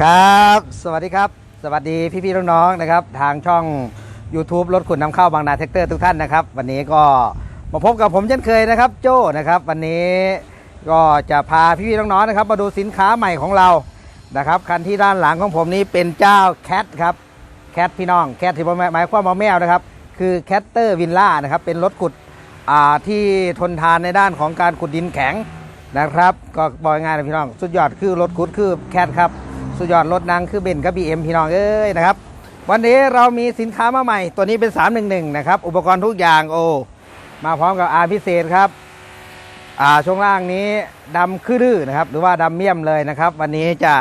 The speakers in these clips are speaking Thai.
ครับ สวัสดีครับ สวัสดีพี่ๆน้องๆนะครับ ทางช่อง YouTube รถขุนนำเข้าบางนาแท็กเตอร์ทุกท่านนะครับ วันนี้ก็มาพบกับผมเช่นเคยนะครับ โจ้นะครับ วันนี้ก็จะพาพี่ๆน้องๆนะครับ มาดูสินค้าใหม่ของเรานะครับคันที่ด้านหลังของผมนี้เป็นเจ้าแคทครับแคทพี่น้องแคทที่หมายความว่าแมวนะครับ คือแคทเตอร์วินล่านะครับเป็นรถขุดที่ทนทานในด้านของการขุดดินแข็งนะครับ ก็บอกง่ายๆนะพี่น้อง สุดยอดคือรถขุดคือแคทครับ สุดยอดรถนางคือเบนซ์กับบีเอ็มพี่น้องเอ้ยนะครับ วันนี้เรามีสินค้ามาใหม่ ตัวนี้เป็น 311 นะครับ อุปกรณ์ทุกอย่างโอ มาพร้อมกับอาพิเศษครับอ่าช่วงล่างนี้ดำคือดื้อนะครับ หรือว่าดำเมี่ยมเลยนะครับ วันนี้จะ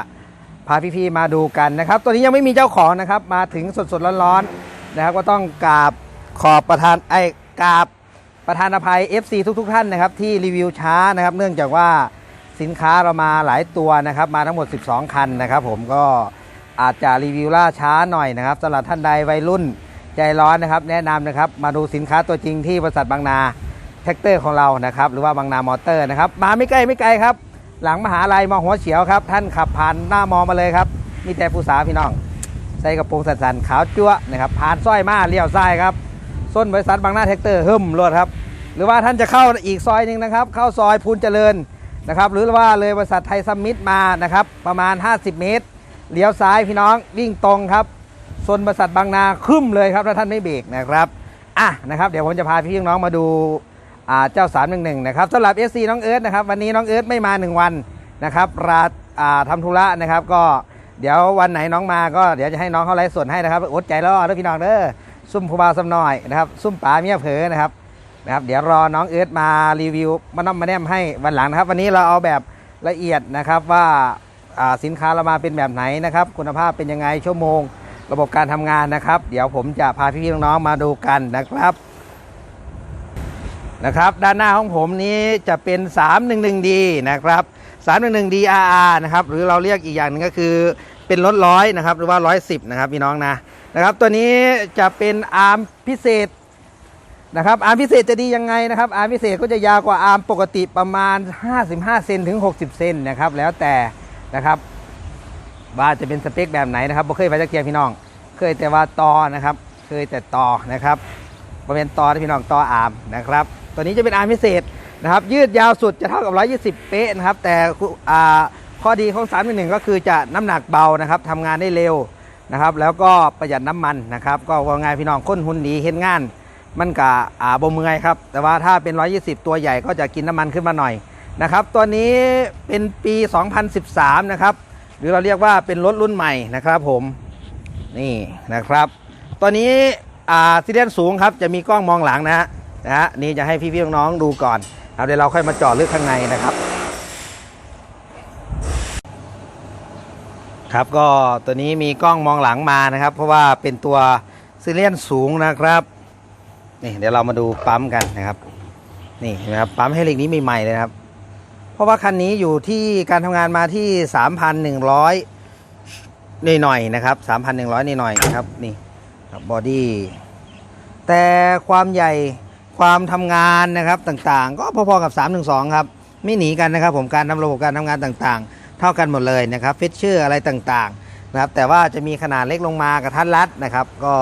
พาพี่ๆมาดูกันนะครับ ตัวนี้ยังไม่มีเจ้าของนะครับ มาถึงสดๆร้อนๆนะครับ ก็ต้องกราบขอบประธานไอ้กราบประธานอภัย FC ทุก ๆ ท่านนะครับ ที่รีวิวช้านะครับ เนื่องจากว่า สินค้าเรามาหลายตัวนะครับ มาทั้งหมด 12 คันนะครับ ผมก็อาจจะรีวิวล่าช้าหน่อยนะครับสำหรับท่านใดวัยรุ่นใจร้อนนะครับ แนะนำนะครับมาดูสินค้าตัวจริงที่บริษัทบางนาแท็กเตอร์ของเรานะครับ หรือว่าบางนามอเตอร์นะครับ มาไม่ใกล้ไม่ไกลครับ หลังมหาลัยมอหัวเฉียวครับ ท่านขับผ่านหน้ามอมาเลยครับ มีแต่ผู้สาวพี่น้อง ใส่กระโปรงสั้นๆขาวจั๊วนะครับผ่านสร้อยมาเลี้ยวซ้ายครับส้นบริษัทบางนาแท็กเตอร์หึมรถครับ หรือว่าท่านจะเข้าอีกซอยหนึ่งนะครับ เข้าซอยพูนเจริญ นะครับหรือว่าเลยบริษัทไทยซัมมิตมานะครับประมาณ 50 เมตรเลี้ยวซ้ายพี่น้องวิ่งตรงครับโซนบริษัทบางนาคึ่มเลยครับถ้าท่านไม่เบรกนะครับอะนะครับเดี๋ยวผมจะพาพี่น้องมาดูเจ้า 311 นะครับสำหรับ SC น้องเอิร์ธนะครับวันนี้น้องเอิร์ธไม่มา 1 วันนะครับราอ่าทำธุระนะครับก็เดี๋ยววันไหนน้องมาก็เดี๋ยวจะให้น้องเขาไลฟ์สดให้นะครับอดใจรอเด้อพี่น้องเด้อซุ่มผู้บ่าวซ้ำน้อยนะครับซุ่มป๋าเมียเผลอนะครับ นะครับเดี๋ยวรอน้องเอิร์ธมารีวิวมาน้อมมาแนมให้วันหลังนะครับ วันนี้เราเอาแบบละเอียดนะครับว่าสินค้าเรามาเป็นแบบไหนนะครับ คุณภาพเป็นยังไงชั่วโมง ระบบการทำงานนะครับ เดี๋ยวผมจะพาพี่ๆน้องๆมาดูกันนะครับนะครับ ด้านหน้าของผมนี้จะเป็น 311D นะครับ 311DRR นะครับหรือเราเรียกอีกอย่างหนึงก็คือเป็นรถร้อยนะครับหรือว่า 110 นะครับพี่น้องนะนะครับ ตัวนี้จะเป็นอาร์มพิเศษ นะครับอาร์มพิเศษจะดียังไงนะครับอาร์มพิเศษก็จะยาวกว่าอาร์มปกติประมาณ 55 เซนถึง 60 เซนนะครับ แล้วแต่นะครับ ว่าจะเป็นสเปคแบบไหนนะครับบ่เคยไปจักเทียพี่น้อง เคยแต่ว่าตอนะครับ เคยแต่ตอนะครับบริเวณตอที่พี่น้องตออาร์มนะครับ ตัวนี้จะเป็นอาร์มพิเศษนะครับ ยืดยาวสุดจะเท่ากับ 120 เป๊ะนะครับ แต่อ่าข้อดีของ3 1ก็คือจะน้ำหนักเบานะครับทำงานได้เร็วนะครับ แล้วก็ประหยัดน้ำมันนะครับ ก็ว่าไงพี่น้องค้นหุ่นดีเห็นงาน มันกะอ่าบ่เมื่อยครับ แต่ว่าถ้าเป็น 120 ตัวใหญ่ก็จะกินน้ำมันขึ้นมาหน่อยนะครับตัวนี้เป็นปี 2013 นะครับ หรือเราเรียกว่าเป็นรถรุ่นใหม่นะครับผมนี่นะครับ ตัวนี้อ่าซีเรียนสูงครับจะมีกล้องมองหลังนะฮะนะฮะนี่จะให้พี่ๆน้องๆดูก่อนครับเดี๋ยวเราค่อยมาเจาะลึกข้างในนะครับ ครับก็ตัวนี้มีกล้องมองหลังมานะครับ เพราะว่าเป็นตัวซีเรียนสูงนะครับ นี่เดี๋ยวเรามาดูปั๊มกันนะครับ นี่เห็นะครับปั๊มให้เหล็กนี้ใหม่ๆเลยครับ เพราะว่าคันนี้อยู่ที่การทำงานมาที่3,100หนึ่งร้อยๆนะครับ3,100หนึ่งร้อยๆนะครับนี่ครับบอดี้แต่ความใหญ่ความทำงานนะครับต่างๆ ก็พอๆกับ 312 ครับ ไม่หนีกันนะครับ ผมการทำระบบการทำงานต่างๆ เท่ากันหมดเลยนะครับฟิชเชอร์อะไรต่างๆนะครับแต่ว่าจะมีขนาดเล็กลงมากระทัดรัดนะครับ ก็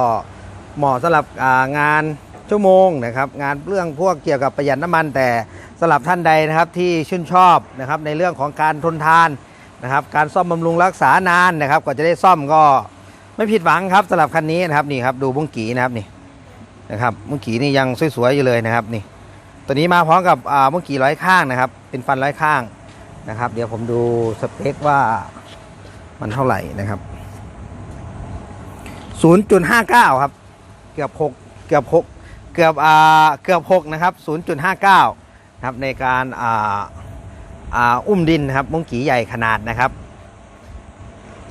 เหมาะสำหรับงาน ชั่วโมงนะครับ งานเรื่องพวกเกี่ยวกับประหยัดน้ำมัน แต่สำหรับท่านใดนะครับที่ชื่นชอบนะครับในเรื่องของการทนทานนะครับ การซ่อมบำรุงรักษานานนะครับกว่าจะได้ซ่อมก็ไม่ผิดหวังครับสำหรับคันนี้นะครับนี่ครับดูบุ้งกีนะครับนี่นะครับบุ้งกีนี่ยังสวยๆอยู่เลยนะครับนี่ตัวนี้มาพร้อมกับอ่าบุ้งกีร้อยข้างนะครับ เป็นฟันร้อยข้างนะครับ เดี๋ยวผมดูสเปคว่ามันเท่าไหร่นะครับ0.59 ครับ เกือบ 6 เกือบ 6 เกือบอ่าเกือบ6นะครับ 0.59 นะครับในการอ่าอ่าอุ้มดินนะครับมุ้งกีใหญ่ขนาดนะครับ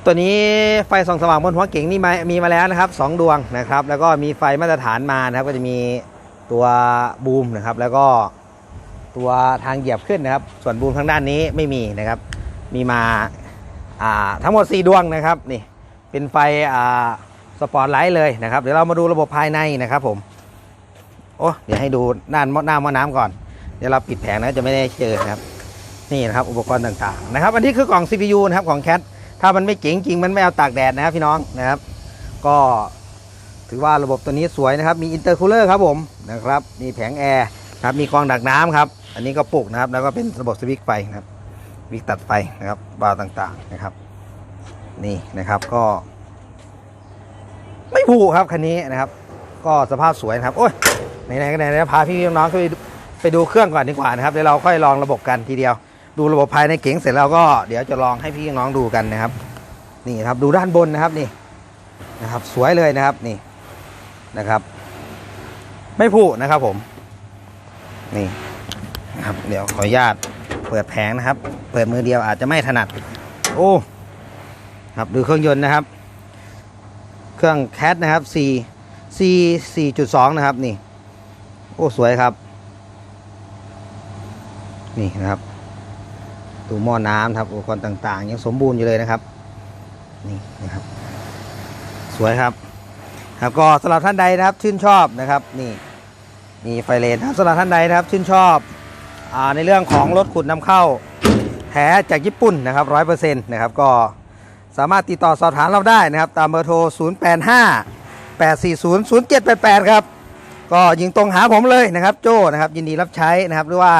ตัวนี้ไฟส่องสว่างบนหัวเก๋งนี่มามีมาแล้วนะครับสองดวงนะครับ แล้วก็มีไฟมาตรฐานมานะครับ ก็จะมีตัวบูมนะครับ แล้วก็ตัวทางเหยียบขึ้นนะครับ ส่วนบูมทางด้านนี้ไม่มีนะครับ มีมาอ่าทั้งหมด 4 ดวงนะครับนี่เป็นไฟอ่าสปอร์ตไลท์เลยนะครับ เดี๋ยวเรามาดูระบบภายในนะครับผม โอ้เดี๋ยวให้ดูด้านหม้อหน้าหม้อน้ำก่อน เดี๋ยวเราปิดแผงนะจะไม่ได้เจอครับ นี่นะครับอุปกรณ์ต่างๆนะครับ อันนี้คือกล่อง CPU นะครับของแคทถ้ามันไม่เจ๋งจริงมันไม่เอาตากแดดนะครับพี่น้องนะครับ ก็ถือว่าระบบตัวนี้สวยนะครับ มีอินเตอร์คูลเลอร์ครับผมนะครับ มีแผงแอร์ครับ มีกรองดักน้ำครับ อันนี้ก็ปลุกนะครับ แล้วก็เป็นระบบสวิตช์ไฟนะครับวิกตัดไฟนะครับบาล์ต่างๆนะครับ นี่นะครับก็ ไม่ผูกครับคันนี้นะครับ ก็สภาพสวยนะครับ โอ้ย ไหนๆก็ไหนๆพาพี่น้องๆไปดูไปดูเครื่องก่อนดีกว่านะครับเดี๋ยวเราค่อยลองระบบกันทีเดียว ดูระบบภายในเก๋งเสร็จแล้วก็เดี๋ยวจะลองให้พี่น้องดูกันนะครับ นี่ครับดูด้านบนนะครับนี่นะครับ สวยเลยนะครับนี่นะครับ ไม่ผูกนะครับผมนี่นะครับเดี๋ยวขออนุญาตเปิดแผงนะครับ เปิดมือเดียวอาจจะไม่ถนัด โอ้ครับดูเครื่องยนต์นะครับ เครื่องแคทนะครับ C C 4.2 นะครับนี่ อ้สวยครับ นี่นะครับตูหม้อน้ำครับอุปกรณ์ต่างๆ ยังสมบูรณ์อยู่เลยนะครับ นี่นะครับ สวยครับ ครับก็สำหรับท่านใดนะครับ ชื่นชอบนะครับ นี่มีไฟเลนครับสำหรับท่านใดนะครับ ชื่นชอบอาในเรื่องของรถขุดนำเข้าแท้จากญี่ปุ่นนะครับร้อยเปอร์เซ็นต์นะครับก็สามารถติดต่อสอบถามเราได้นะครับ ตามเบอร์โทร 085 840 0788 ครับ ก็ยิงตรงหาผมเลยนะครับ โจ้นะครับยินดีรับใช้นะครับ หรือว่า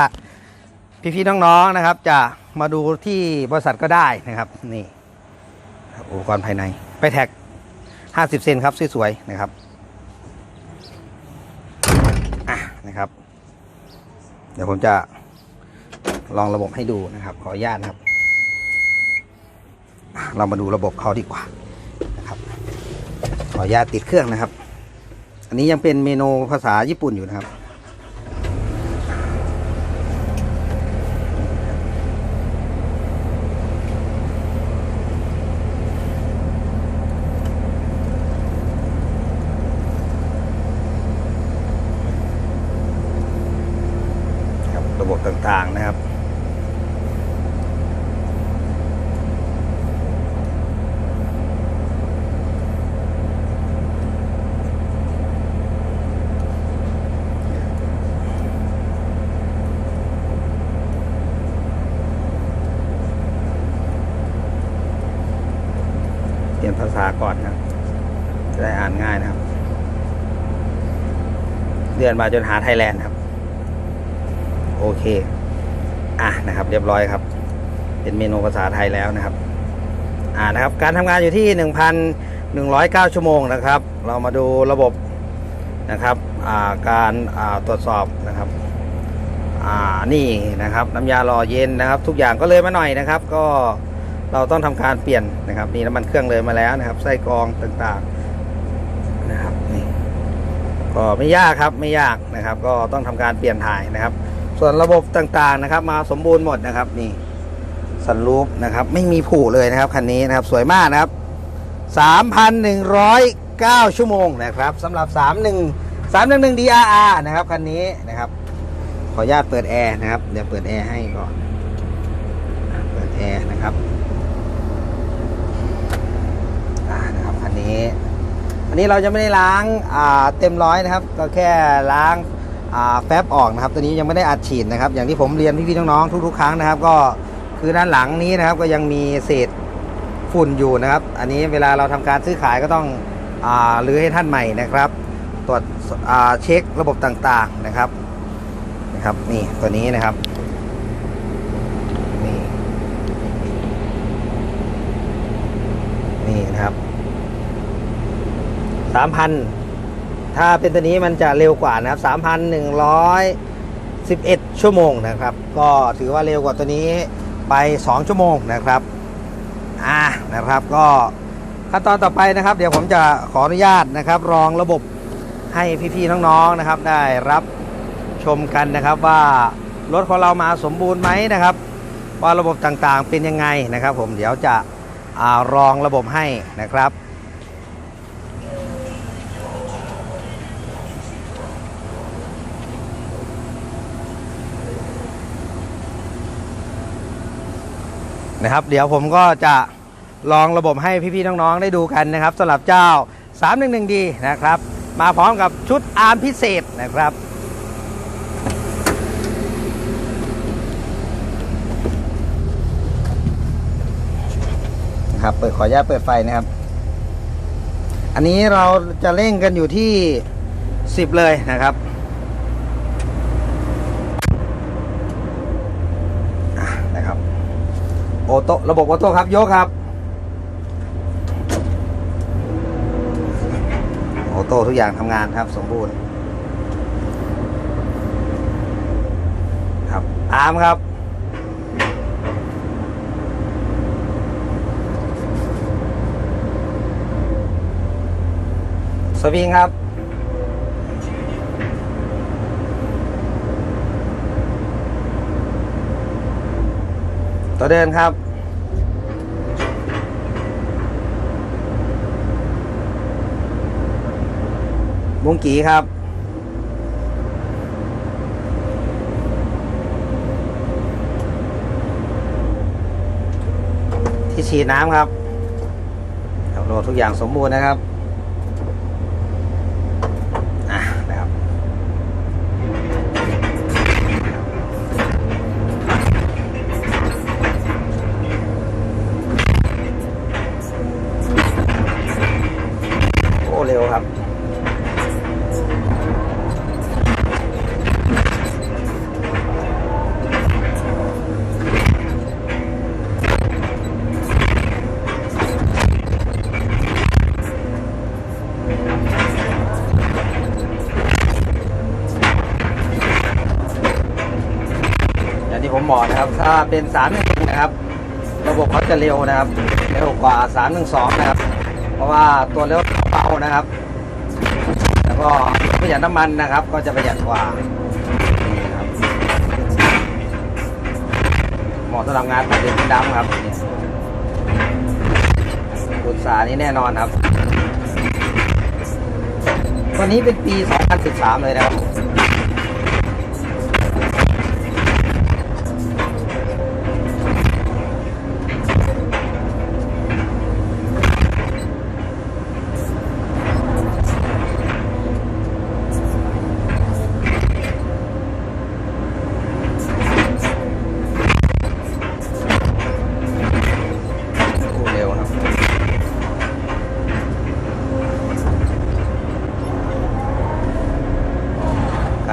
พี่ๆน้องๆนะครับ จะมาดูที่บริษัทก็ได้นะครับนี่อุปกรณ์ภายในไปแท็ก 50 เซนครับสวยๆนะครับอะนะครับ เดี๋ยวผมจะลองระบบให้ดูนะครับ ขออนุญาตนะครับ เรามาดูระบบเขาดีกว่านะครับ ขออนุญาตติดเครื่องนะครับ อันนี้ยังเป็นเมนูภาษาญี่ปุ่นอยู่นะครับ ระบบต่างๆนะครับ เปลี่ยนภาษาก่อนนะครับ จะได้อ่านง่ายนะครับ เลื่ อนมาจนหาไทยแลนด์ครับ โอเค อะนะครับ เรียบร้อยครับ เป็นเมนูภาษาไทยแล้วนะครับ อ่านะครับ การทำงานอยู่ที่ 1,109 ชั่วโมงนะครับ เรามาดูระบบนะครับอ่าการอ่าตรวจสอบนะครับอ่านี่นะครับ น้ำยาหล่อเย็นนะครับ ทุกอย่างก็เลยมาหน่อยนะครับ ก็เราต้องทำการเปลี่ยนนะครับ นี่น้ำมันเครื่องเลยมาแล้วนะครับไส้กรองต่างๆ ก็ไม่ยากครับไม่ยากนะครับ ก็ต้องทำการเปลี่ยนถ่ายนะครับ ส่วนระบบต่างๆนะครับ มาสมบูรณ์หมดนะครับนี่สันลูปนะครับ ไม่มีผุเลยนะครับคันนี้นะครับสวยมากนะครับ 3,109 ชั่วโมงนะครับสำหรับ 31 311 DRR นะครับคันนี้นะครับ ขออนุญาตเปิดแอร์นะครับเดี๋ยวเปิดแอร์ให้ก่อนเปิดแอร์นะครับอ่านะครับคันนี้ อันนี้เราจะไม่ได้ล้างาเต็มร้อยนะครับ ก็แค่ล้างาแฟบออกนะครับ ตัวนี้ยังไม่ได้อัดฉีดนะครับ อย่างที่ผมเรียนพี่ๆน้องๆทุกๆ ครั้งนะครับ ก็คือด้านหลังนี้นะครับ ก็ยังมีเศษฝุ่นอยู่นะครับ อันนี้เวลาเราทำการซื้อขายก็ต้องอรื้อให้ท่านใหม่นะครับ ตรวจเช็คระบบต่างๆนะครับนะครับ นี่ตัวนี้นะครับนี่นี่นะครับสามพันถ้าเป็นตัวนี้มันจะเร็วกว่านะครับสามพันหนึ่งร้อยสิบเอ็ดชั่วโมงนะครับ ก็ถือว่าเร็วกว่าตัวนี้ไปสองชั่วโมงนะครับอ่านะครับก็ขั้นตอนต่อไปนะครับ เดี๋ยวผมจะขออนุญาตนะครับ รองระบบให้พี่ๆน้องๆนะครับ ได้รับชมกันนะครับว่ารถของเรามาสมบูรณ์ไหมนะครับ ว่าระบบต่างๆเป็นยังไงนะครับ ผมเดี๋ยวจะอารองระบบให้นะครับ นะครับ เดี๋ยวผมก็จะลองระบบให้พี่ๆน้องๆได้ดูกันนะครับสำหรับเจ้า 311D นะครับ มาพร้อมกับชุดอาร์มพิเศษนะครับนะครับเปิดขออนุญาตเปิดไฟนะครับ อันนี้เราจะเร่งกันอยู่ที่ 10 เลยนะครับอะนะครับ โอโต้ระบบออโต้ครับ ยกครับโอโต้ทุกอย่างทำงานครับ สมบูรณ์ ครับ อาร์มครับ สวิงครับ ตัวเดินครับ มุงกีครับ ที่ฉีดน้ำครับครับโหลดทุกอย่างสมบูรณ์นะครับ อย่างที่ผมอนะครับ ถ้าเป็น3ามหนึ่งนะครับ ระบบเขาจะเร็วนะครับ เร็วกว่า3 1 2นะครับ เพราะว่าตัวเร็วเบานะครับ แล้วก็ประหยัดน้ำมันนะครับ ก็จะประหยัดกว่าเหมาะสำหรับงานตัดเด็นดำครับอุตสาห์นี้แน่นอนครับตัวนี้เป็นปี 2013 เลยนะครับ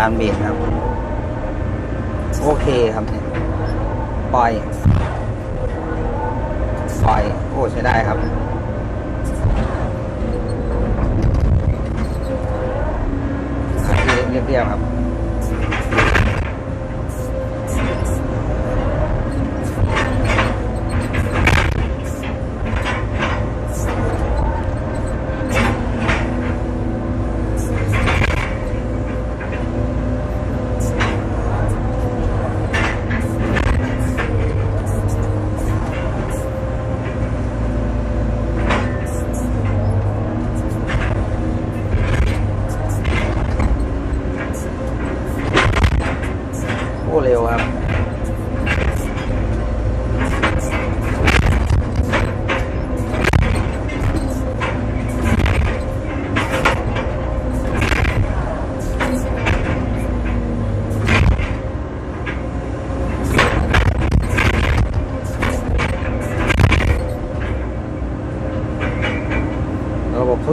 ารเบรกครับ โอเคครับเนี่ยปล่อย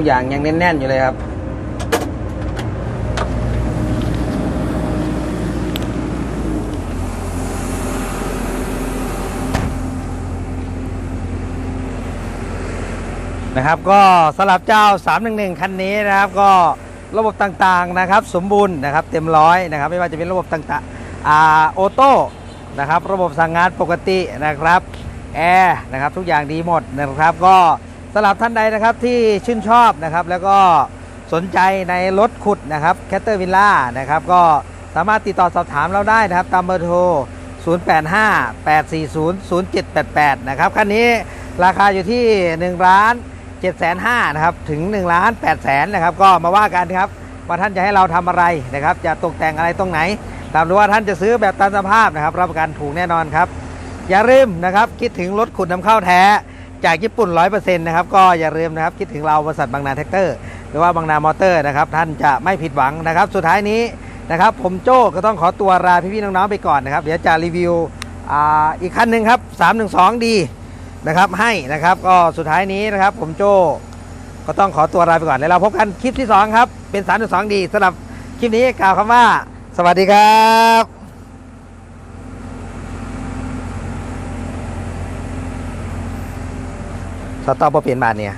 อย่างยังแน่นๆอยู่เลยครับ นะครับก็สำหรับเจ้า 311 คันนี้นะครับ ก็ระบบต่างๆนะครับ สมบูรณ์นะครับเต็มร้อยนะครับ ไม่ว่าจะเป็นระบบต่างๆอ่าออโต้นะครับ ระบบสั่งงานปกตินะครับแอร์นะครับทุกอย่างดีหมดนะครับก็ สำหรับท่านใดนะครับที่ชื่นชอบนะครับแล้วก็สนใจในรถขุดนะครับแคตเตอร์วิลล่านะครับก็สามารถติดต่อสอบถามเราได้นะครับ ตามเบอร์โทร 0858400788 นะครับคันนี้ราคาอยู่ที่1ล้าน7 5 0 0 0นะครับถึง1ล้าน8 0 0 0 0นะครับก็มาว่ากันครับว่าท่านจะให้เราทำอะไรนะครับจะตกแต่งอะไรตรงไหนตามดูว่าท่านจะซื้อแบบตามสภาพนะครับ รับประกันถูกแน่นอนครับ อย่าลืมนะครับคิดถึงรถขุดนำเข้าแท้ จากญี่ปุ่นร้อยเปอร์เซ็นต์นะครับก็อย่าลืมนะครับคิดถึงเราบริษัทบางนาแท็กเตอร์หรือว่าบางนามอเตอร์นะครับท่านจะไม่ผิดหวังนะครับ สุดท้ายนี้นะครับผมโจ้ก็ต้องขอตัวลาพี่ๆน้องๆไปก่อนนะครับเดี๋ยวจะรีวิวอีกคันหนึ่งครับ 312D นะครับให้นะครับก็สุดท้ายนี้นะครับผมโจ้ก็ต้องขอตัวลาไปก่อนแล้วเราพบกันคลิปที่ 2 ครับ เป็น 3.2D สำหรับคลิปนี้กล่าวคำว่า สวัสดีครับ สต๊อปเปลี่ยนบาทเนี่ย